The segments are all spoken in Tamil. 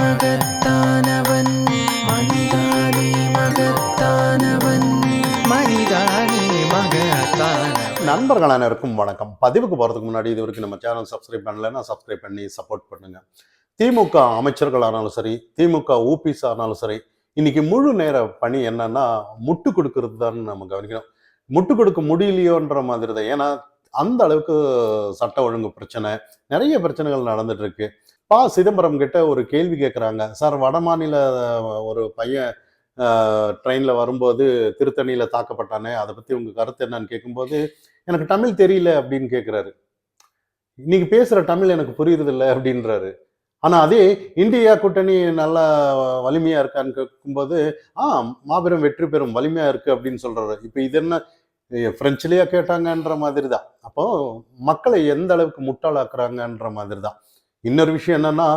மகத்தானவன். மனிதானே மகத்தானவன். மனிதானே நண்பர்கள் அனைவருக்கும் வணக்கம். பதிவுக்கு போகிறதுக்கு முன்னாடி இது வரைக்கும் நம்ம சேனல் சப்ஸ்கிரைப் பண்ணலைன்னா சப்ஸ்கிரைப் பண்ணி சப்போர்ட் பண்ணுங்க. திமுக அமைச்சர்கள் ஆனாலும் சரி திமுக ஊபிஸ் ஆனாலும் சரி இன்னைக்கு முழு நேர பணி என்னன்னா முட்டு கொடுக்கறது தான் நம்ம கவனிக்கணும். முட்டு கொடுக்க முடியலையோன்ற மாதிரி தான் ஏன்னா அந்த அளவுக்கு சட்ட ஒழுங்கு பிரச்சனை நிறைய பிரச்சனைகள் நடந்துட்டு இருக்கு. பா சிதம்பரம் கிட்ட ஒரு கேள்வி கேட்குறாங்க சார் வடமாநில ஒரு பையன் ட்ரெயினில் வரும்போது திருத்தணியில் தாக்கப்பட்டானே அதை பற்றி உங்கள் கருத்து என்னன்னு கேட்கும்போது எனக்கு தமிழ் தெரியல அப்படின்னு கேட்குறாரு இன்னைக்கு பேசுகிற தமிழ் எனக்கு புரியுறதில்ல அப்படின்றாரு. ஆனால் அதே இந்தியா கூட்டணி நல்லா வலிமையாக இருக்கான்னு கேட்கும்போது ஆ மாபெரும் வெற்றி பெறும் வலிமையாக இருக்குது அப்படின்னு சொல்கிறாரு இப்போ இது என்ன ஃப்ரெஞ்சிலேயே கேட்டாங்கன்ற மாதிரி தான் அப்போது மக்களை எந்த அளவுக்கு முட்டாளாக்குறாங்கன்ற மாதிரி தான் இன்னொரு விஷயம் என்னன்னா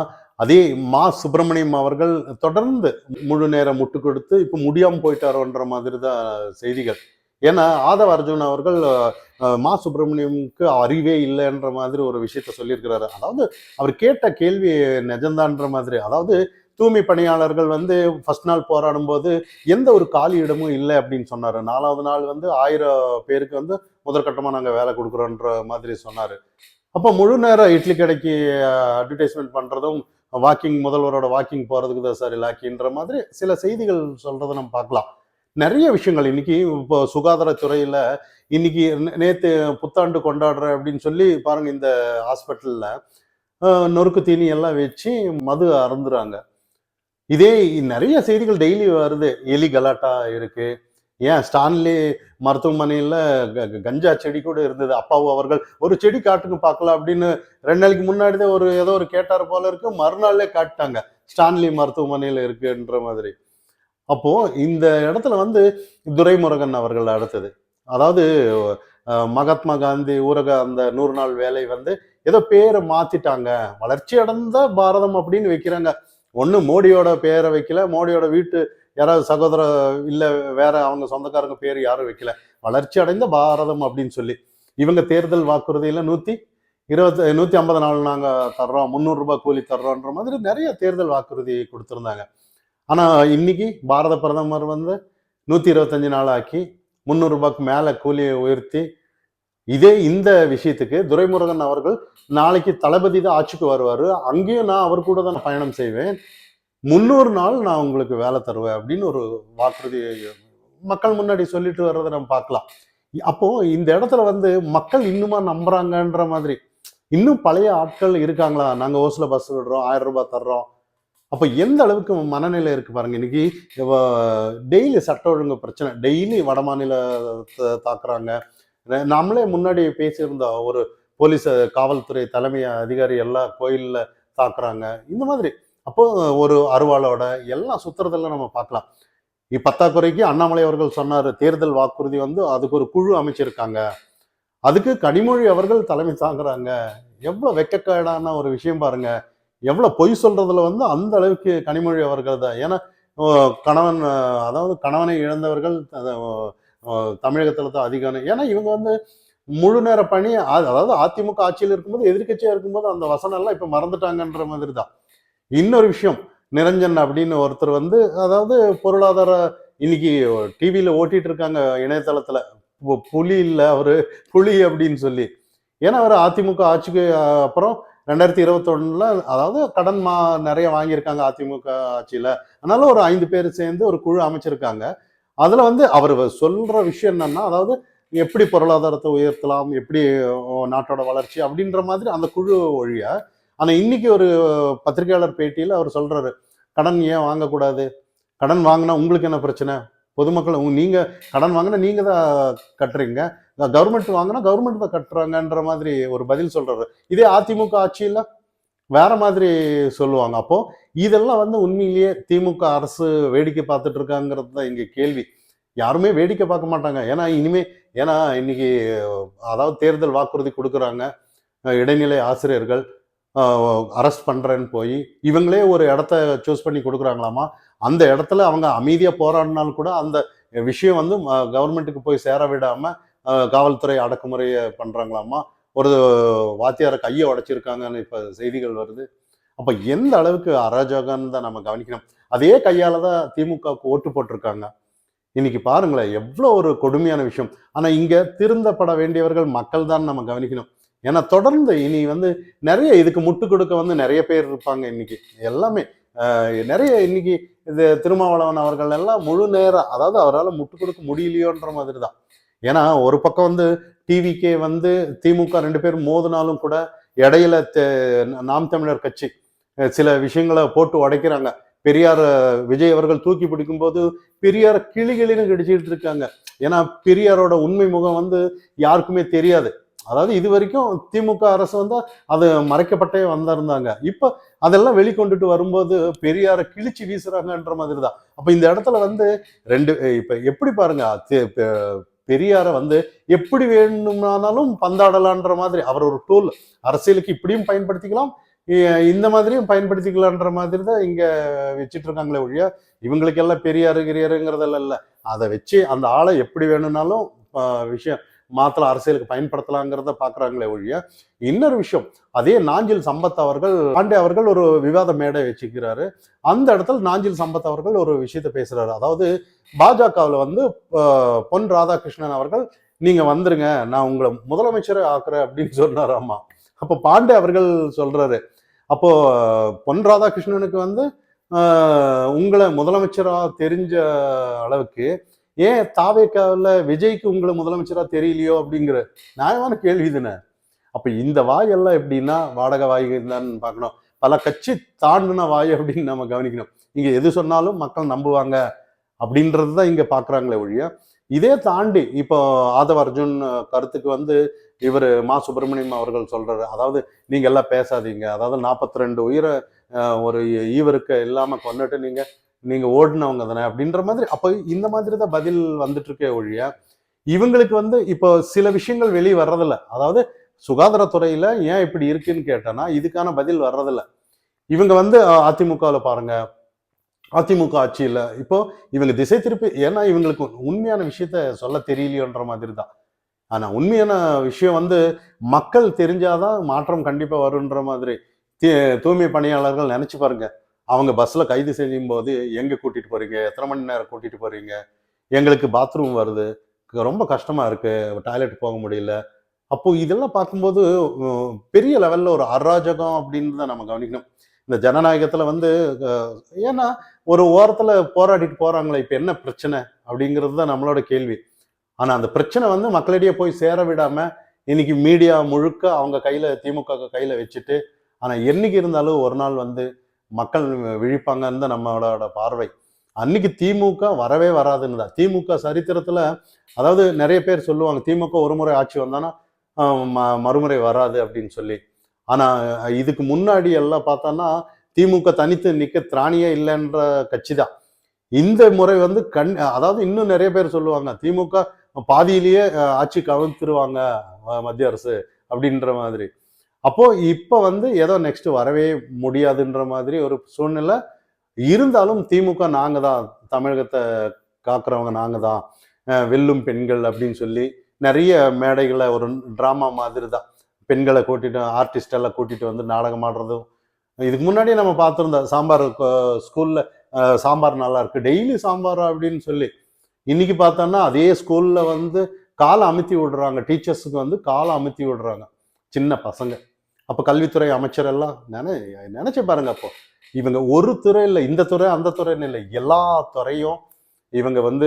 அதே மா சுப்பிரமணியம் அவர்கள் தொடர்ந்து முழு நேரம் முட்டு கொடுத்து இப்போ முடியாமல் போயிட்டாரோன்ற மாதிரி தான் செய்திகள். ஏன்னா ஆதவ அர்ஜுன் அவர்கள் மா சுப்பிரமணியமுக்கு அறிவே இல்லைன்ற மாதிரி ஒரு விஷயத்த சொல்லியிருக்கிறாரு. அதாவது அவர் கேட்ட கேள்வி நிஜம்தான்ற மாதிரி. அதாவது தூய்மை பணியாளர்கள் வந்து ஃபர்ஸ்ட் நாள் போராடும் போது எந்த ஒரு காலி இடமும் இல்லை அப்படின்னு சொன்னார். நாலாவது நாள் வந்து ஆயிரம் பேருக்கு வந்து முதற்கட்டமாக நாங்கள் வேலை கொடுக்குறோன்ற மாதிரி சொன்னார். அப்போ முழு நேரம் இட்லி கடைக்கு அட்வர்டைஸ்மெண்ட் பண்ணுறதும் வாக்கிங் முதல்வரோட வாக்கிங் போகிறதுக்கு தான் சார் இலாக்கின்ற மாதிரி சில செய்திகள் சொல்கிறத நம்ம பார்க்கலாம். நிறைய விஷயங்கள் இன்னைக்கு இப்போ சுகாதாரத்துறையில் இன்னைக்கு நேற்று புத்தாண்டு கொண்டாடுற அப்படின்னு சொல்லி பாருங்க இந்த ஹாஸ்பிட்டலில் நொறுக்கு தீனி எல்லாம் வச்சு மது அருந்துறாங்க. இதே நிறைய செய்திகள் டெய்லி வருது. எலி கலாட்டா இருக்குது ஏன் ஸ்டான்லி மருத்துவமனையில் க- கஞ்சா செடி கூட இருந்தது. அப்பாவு அவர்கள் ஒரு செடி காட்டுங்க பார்க்கலாம் அப்படின்னு ரெண்டு நாளைக்கு முன்னாடி தான் ஒரு ஏதோ ஒரு கேட்டார் போல இருக்கு. மறுநாளே காட்டிட்டாங்க. ஸ்டான்லி மருத்துவமனையில் இருக்குன்ற மாதிரி. அப்போ இந்த இடத்துல வந்து துரைமுருகன் அவர்கள் அடுத்தது. அதாவது மகாத்மா காந்தி ஊரக அந்த நூறு நாள் வேலை வந்து ஏதோ பேரை மாத்திட்டாங்க. வளர்ச்சி அடைந்த பாரதம் அப்படின்னு வைக்கிறாங்க. ஒன்று மோடியோட பேரை வைக்கல. மோடியோட வீட்டு யாராவது சகோதர இல்லை வேற அவங்க சொந்தக்காரங்க பேர் யாரும் வைக்கல. வளர்ச்சி அடைந்த பாரதம் அப்படின்னு சொல்லி. இவங்க தேர்தல் வாக்குறுதியில் நூற்றி இருபத்தி நூற்றி ஐம்பது நாள் நாங்கள் தர்றோம் முந்நூறுரூபா கூலி தர்றோன்ற மாதிரி நிறைய தேர்தல் வாக்குறுதி கொடுத்துருந்தாங்க. ஆனால் இன்னைக்கு பாரத பிரதமர் வந்து நூற்றி இருபத்தஞ்சி நாள் ஆக்கி முந்நூறுரூபாய்க்கு மேலே கூலியை உயர்த்தி இதே இந்த விஷயத்துக்கு துரைமுருகன் அவர்கள் நாளைக்கு தளபதி தான் ஆட்சிக்கு வருவார். அங்கேயும் நான் அவர் கூட தான் பயணம் செய்வேன். முந்நூறு நாள் நான் உங்களுக்கு வேலை தருவேன் அப்படின்னு ஒரு வாக்குறுதி மக்கள் முன்னாடி சொல்லிட்டு வர்றதை நம்ம பார்க்கலாம். அப்போ இந்த இடத்துல வந்து மக்கள் இன்னுமா நம்புறாங்கன்ற மாதிரி. இன்னும் பழைய ஆட்கள் இருக்காங்களா? நாங்கள் ஓசில் பஸ் விடுறோம் ஆயிரம் ரூபாய் தர்றோம். அப்போ எந்த அளவுக்கு மனநிலை இருக்கு பாருங்க. இன்னைக்கு டெய்லி சட்ட ஒழுங்கு பிரச்சனை. டெய்லி வட மாநிலத்தை தாக்குறாங்க. நம்மளே முன்னாடி பேசியிருந்தோம் ஒரு போலீஸ் காவல்துறை தலைமை அதிகாரி எல்லாம் கோயிலில் தாக்குறாங்க. இந்த மாதிரி அப்போ ஒரு அருவாளோட எல்லாம் சுத்துறதெல்லாம் நம்ம பார்க்கலாம். இப்பத்தாக்குறைக்கு பத்தாக்குறைக்கு அண்ணாமலை அவர்கள் சொன்னார் தேர்தல் வாக்குறுதி வந்து அதுக்கு ஒரு குழு அமைச்சிருக்காங்க. அதுக்கு கனிமொழி அவர்கள் தலைமை தாங்குறாங்க. எவ்வளோ வெக்கக்கேடான ஒரு விஷயம் பாருங்க. எவ்வளோ பொய் சொல்றதுல வந்து அந்த அளவுக்கு கனிமொழி அவர்கள் தான். ஏன்னா கணவன் அதாவது கணவனை இழந்தவர்கள் தமிழகத்தில் தான் அதிகம். ஏன்னா இவங்க வந்து முழு நேர பணி அதாவது அதிமுக ஆட்சியில் இருக்கும்போது எதிர்கட்சியாக இருக்கும்போது அந்த வசனம் எல்லாம் இப்ப மறந்துட்டாங்கன்ற மாதிரி தான். இன்னொரு விஷயம். நிரஞ்சன் அப்படின்னு ஒருத்தர் வந்து அதாவது பொருளாதார இன்னைக்கு டிவியில ஓட்டிட்டு இருக்காங்க இணையதளத்துல. பு- புலி இல்லை அவர் புலி அப்படின்னு சொல்லி. ஏன்னா அவர் அதிமுக ஆட்சிக்கு அப்புறம் ரெண்டாயிரத்தி இருபத்தொன்னுல அதாவது கடன் மா நிறைய வாங்கியிருக்காங்க அதிமுக ஆட்சியில. அதனால ஒரு ஐந்து பேர் சேர்ந்து ஒரு குழு அமைச்சிருக்காங்க. அதுல வந்து அவர் சொல்ற விஷயம் என்னன்னா அதாவது எப்படி பொருளாதாரத்தை உயர்த்தலாம் எப்படி நாட்டோட வளர்ச்சி அப்படின்ற மாதிரி அந்த குழு ஒழிய ஆனால் இன்னைக்கு ஒரு பத்திரிகையாளர் பேட்டியில் அவர் சொல்றாரு கடன் ஏன் வாங்கக்கூடாது? கடன் வாங்கினா உங்களுக்கு என்ன பிரச்சனை? பொதுமக்கள் நீங்கள் கடன் வாங்கினா நீங்கள் தான் கட்டுறீங்க. கவர்மெண்ட் வாங்கினா கவர்மெண்ட் தான் கட்டுறாங்கன்ற மாதிரி ஒரு பதில் சொல்றாரு. இதே அதிமுக ஆட்சியில் வேற மாதிரி சொல்லுவாங்க. அப்போ இதெல்லாம் வந்து உண்மையிலேயே திமுக அரசு வேடிக்கை பார்த்துட்டு இருக்காங்கிறது தான் இங்கே கேள்வி. யாருமே வேடிக்கை பார்க்க மாட்டாங்க. ஏன்னா இனிமே ஏன்னா இன்னைக்கு அதாவது தேர்தல் வாக்குறுதி கொடுக்குறாங்க இடைநிலை ஆசிரியர்கள் அரெஸ்ட் பண்ணுறேன்னு போய் இவங்களே ஒரு இடத்த சூஸ் பண்ணி கொடுக்குறாங்களாமா? அந்த இடத்துல அவங்க அமைதியாக போராடினாலும் கூட அந்த விஷயம் வந்து கவர்மெண்ட்டுக்கு போய் சேர விடாமல் காவல்துறை அடக்குமுறையை பண்ணுறாங்களாமா ஒரு வாத்தியாரை கையை உடைச்சிருக்காங்கன்னு இப்போ செய்திகள் வருது. அப்போ எந்த அளவுக்கு அராஜகம்னு தான் நம்ம கவனிக்கணும். அதே கையால் தான் திமுகவுக்கு ஓட்டு போட்டிருக்காங்க. இன்னைக்கு பாருங்களேன் எவ்வளோ ஒரு கொடுமையான விஷயம். ஆனால் இங்கே திருந்தப்பட வேண்டியவர்கள் மக்கள் தான் நம்ம கவனிக்கணும். ஏன்னா தொடர்ந்து இனி வந்து நிறைய இதுக்கு முட்டு கொடுக்க வந்து நிறைய பேர் இருப்பாங்க இன்னைக்கு. எல்லாமே. நிறைய இன்னைக்கு இது திருமாவளவன் அவர்கள் எல்லாம் முழு நேரம் அதாவது அவரால் முட்டு கொடுக்க முடியலையோன்ற மாதிரி தான் ஏன்னா ஒரு பக்கம் வந்து டிவிக்கே வந்து திமுக ரெண்டு பேரும் மோதினாலும் கூட இடையில தெ- நாம் தமிழர் கட்சி சில விஷயங்களை போட்டு உடைக்கிறாங்க. பெரியார் விஜய் அவர்கள் தூக்கி பிடிக்கும்போது பெரியார கிளி கிளின்னு கடிச்சிட்டு இருக்காங்க. ஏன்னா பெரியாரோட உண்மை முகம் வந்து யாருக்குமே தெரியாது. அதாவது இது வரைக்கும் திமுக அரசு வந்து அது மறைக்கப்பட்டே வந்திருந்தாங்க. இப்போ அதெல்லாம் வெளிக்கொண்டுட்டு வரும்போது பெரியார கிழிச்சு வீசுறாங்கன்ற மாதிரி தான் அப்போ இந்த இடத்துல வந்து ரெண்டு இப்போ எப்படி பாருங்க பெரியாரை பெரியார வந்து எப்படி வேணுமானாலும் பந்தாடலான்ற மாதிரி அவர் ஒரு டூல் அரசியலுக்கு இப்படியும் பயன்படுத்திக்கலாம் இந்த மாதிரியும் பயன்படுத்திக்கலான்ற மாதிரி தான் இங்கே வச்சுட்டு இருக்காங்களே ஒழிய இவங்களுக்கெல்லாம் பெரியாரு கிரியாருங்கிறதெல்லாம் இல்லை. அதை வச்சு அந்த ஆளை எப்படி வேணும்னாலும் விஷயம் மாத்தலாம் அரசியலுக்கு பயன்படுத்தலாங்கிறத பார்க்குறாங்களே ஒழிய இன்னொரு விஷயம் அதே நாஞ்சில் சம்பத் அவர்கள் பாண்டே அவர்கள் ஒரு விவாத மேடை வச்சுக்கிறாரு அந்த இடத்துல நாஞ்சில் சம்பத் அவர்கள் ஒரு விஷயத்த பேசுறாரு. அதாவது பாஜகவில் வந்து பொன் ராதாகிருஷ்ணன் அவர்கள் நீங்க வந்துருங்க நான் உங்களை முதலமைச்சரை ஆக்குறேன் அப்படின்னு சொன்னார் அம்மா அப்போ பாண்டே அவர்கள் சொல்றாரு அப்போ பொன் ராதாகிருஷ்ணனுக்கு வந்து உங்களை முதலமைச்சராக தெரிஞ்ச அளவுக்கு ஏன் தாவேக்காவில் விஜய்க்கு உங்களை முதலமைச்சராக தெரியலையோ அப்படிங்கிற நியாயமான கேள்வி தானே அப்போ இந்த வாயெல்லாம் எப்படின்னா வாடகை வாய் தான் பார்க்கணும். பல கட்சி தாண்டின வாய் அப்படின்னு நம்ம கவனிக்கணும். இங்கே எது சொன்னாலும் மக்கள் நம்புவாங்க அப்படின்றது தான் இங்கே பார்க்குறாங்களே ஒழிய இதே தாண்டி இப்போ ஆதவ அர்ஜுன் கருத்துக்கு வந்து இவர் மா சுப்பிரமணியம் அவர்கள் சொல்றாரு. அதாவது நீங்க எல்லாம் பேசாதீங்க. அதாவது நாற்பத்தி ரெண்டு உயிரை ஒரு ஈவருக்கு இல்லாம கொண்டுட்டு நீங்க நீங்க ஓடினவங்க தானே அப்படின்ற மாதிரி அப்போ இந்த மாதிரி தான் பதில் வந்துட்டு இருக்கே ஒழிய இவங்களுக்கு வந்து இப்போ சில விஷயங்கள் வெளியே வர்றதில்ல. அதாவது சுகாதாரத்துறையில ஏன் இப்படி இருக்குன்னு கேட்டேன்னா இதுக்கான பதில் வர்றதில்ல. இவங்க வந்து அதிமுகவில் பாருங்க. அதிமுக ஆட்சியில் இப்போ இவங்க திசை திருப்பி ஏன்னா இவங்களுக்கு உண்மையான விஷயத்த சொல்ல தெரியலையோன்ற மாதிரி தான். ஆனா உண்மையான விஷயம் வந்து மக்கள் தெரிஞ்சாதான் மாற்றம் கண்டிப்பா வருன்ற மாதிரி தீ- தூய்மை பணியாளர்கள் நினைச்சு பாருங்க. அவங்க பஸ்ஸில் கைது செய்யும் போது எங்கே கூட்டிகிட்டு போகிறீங்க எத்தனை மணி நேரம் கூட்டிகிட்டு போகிறீங்க எங்களுக்கு பாத்ரூம் வருது. ரொம்ப கஷ்டமாக இருக்குது டாய்லெட் போக முடியல. அப்போது இதெல்லாம் பார்க்கும்போது பெரிய லெவலில் ஒரு அராஜகம் அப்படின்னு தான் நம்ம கவனிக்கணும். இந்த ஜனநாயகத்தில் வந்து ஏன்னா ஒரு ஓரத்தில் போராடிட்டு போகிறாங்களே இப்போ என்ன பிரச்சனை? அப்படிங்கிறது தான் நம்மளோட கேள்வி. ஆனால் அந்த பிரச்சனை வந்து மக்களிடையே போய் சேர விடாமல் இன்னைக்கு மீடியா முழுக்க அவங்க கையில் திமுக கையில் வச்சுட்டு ஆனால் என்னைக்கு இருந்தாலும் ஒரு நாள் வந்து மக்கள் விழிப்பாங்கன்னு தான் நம்மளோட பார்வை. அன்னைக்கு திமுக வரவே வராதுன்னு தான். திமுக சரித்திரத்துல அதாவது நிறைய பேர் சொல்லுவாங்க திமுக ஒரு முறை ஆட்சி வந்தானா ம- மறுமுறை வராது அப்படின்னு சொல்லி. ஆனா இதுக்கு முன்னாடி எல்லாம் பார்த்தோன்னா திமுக தனித்து நிற்க திராணியே இல்லைன்ற கட்சி தான். இந்த முறை வந்து கண் அதாவது இன்னும் நிறைய பேர் சொல்லுவாங்க திமுக பாதியிலேயே ஆட்சி கவிழ்த்துருவாங்க மத்திய அரசு அப்படின்ற மாதிரி. அப்போது இப்போ வந்து ஏதோ நெக்ஸ்ட் வரவே முடியாதுன்ற மாதிரி ஒரு சூழ்நிலை. இருந்தாலும் திமுக நாங்கள் தான் தமிழகத்தை காக்குறவங்க நாங்கள் தான். வெல்லும் பெண்கள் அப்படின்னு சொல்லி நிறைய மேடைகளை ஒரு ட்ராமா மாதிரி தான். பெண்களை கூட்டிட்டு ஆர்டிஸ்ட் எல்லாம் கூட்டிட்டு வந்து நாடகம் ஆடுறதும். இதுக்கு முன்னாடி நம்ம பார்த்துருந்தோம் சாம்பார் ஸ்கூலில் ஸ்கூல்ல சாம்பார் நல்லா இருக்கு. டெய்லி சாம்பார் அப்படின்னு சொல்லி இன்னைக்கு பார்த்தோம்னா அதே ஸ்கூல்ல வந்து காலை அமுத்தி விடுறாங்க. டீச்சர்ஸுக்கு வந்து காலை அமுத்தி விடுறாங்க. சின்ன பசங்க. அப்போ கல்வித்துறை அமைச்சர் எல்லாம் நினை நினச்சி பாருங்க அப்போ. இவங்க ஒரு துறை இல்லை இந்த துறை அந்த துறைன்னு இல்லை எல்லா துறையும் இவங்க வந்து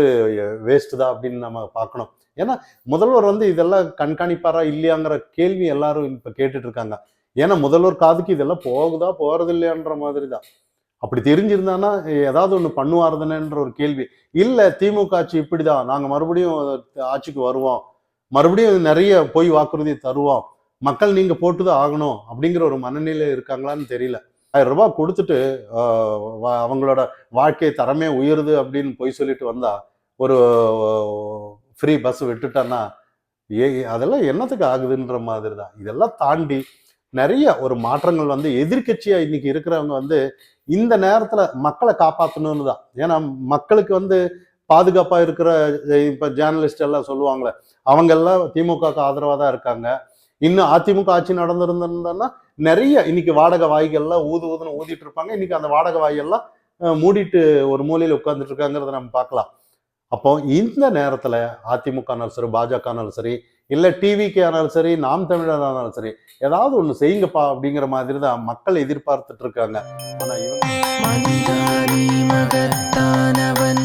வேஸ்ட் தான் அப்படின்னு நம்ம பார்க்கணும். ஏன்னா முதல்வர் வந்து இதெல்லாம் கண்காணிப்பாரா இல்லையாங்கிற கேள்வி எல்லாரும் இப்போ கேட்டுட்டு இருக்காங்க. ஏன்னா முதல்வர் காதுக்கு இதெல்லாம் போகுதா போகிறது இல்லையான்ற மாதிரி தான். அப்படி தெரிஞ்சிருந்தானா ஏதாவது ஒன்று பண்ணுவாருதானேன்ற ஒரு கேள்வி. இல்லை திமுக ஆட்சி இப்படிதான் நாங்கள் மறுபடியும் ஆட்சிக்கு வருவோம். மறுபடியும் நிறைய போய் வாக்குறுதி தருவோம். மக்கள் நீங்க போட்டுதான் ஆகணும் அப்படிங்கிற ஒரு மனநிலை இருக்காங்களான்னு தெரியல. ஆயிரம் ரூபாய் கொடுத்துட்டு அவங்களோட வாழ்க்கை தரமே உயருது அப்படின்னு பொய் சொல்லிட்டு வந்தா ஒரு ஃப்ரீ பஸ் விட்டுட்டான்னா ஏ அதெல்லாம் என்னத்துக்கு ஆகுதுன்ற மாதிரி தான் இதெல்லாம் தாண்டி நிறைய ஒரு மாற்றங்கள் வந்து எதிர்க்கட்சியா இன்னைக்கு இருக்கிறவங்க வந்து இந்த நேரத்துல மக்களை காப்பாற்றணும்னு தான் ஏன்னா மக்களுக்கு வந்து பாதுகாப்பா இருக்கிற இப்போ இப்ப ஜேர்னலிஸ்ட் எல்லாம் சொல்லுவாங்களே அவங்க எல்லாம் திமுகவுக்கு ஆதரவா தான் இருக்காங்க. இன்னும் அதிமுக ஆட்சி நடந்திருந்திருந்தோம்னா நிறைய இன்னைக்கு வாடகை வாய்கள்லாம் ஊது ஊதுன்னு ஊதிட்டு இருப்பாங்க. இன்னைக்கு அந்த வாடகை வாய்கள்லாம் மூடிட்டு ஒரு மூலையில் உட்கார்ந்துட்டு இருக்காங்கிறத நம்ம பார்க்கலாம். அப்போ இந்த நேரத்துல அதிமுகனாலும் சரி பாஜகனாலும் சரி இல்ல டிவிக்கு ஆனாலும் சரி நாம் தமிழரானாலும் சரி ஏதாவது ஒண்ணு செய்யுங்கப்பா அப்படிங்கிற மாதிரி தான் மக்கள் எதிர்பார்த்துட்டு இருக்காங்க. ஆனா இவன் மகத்தானவன்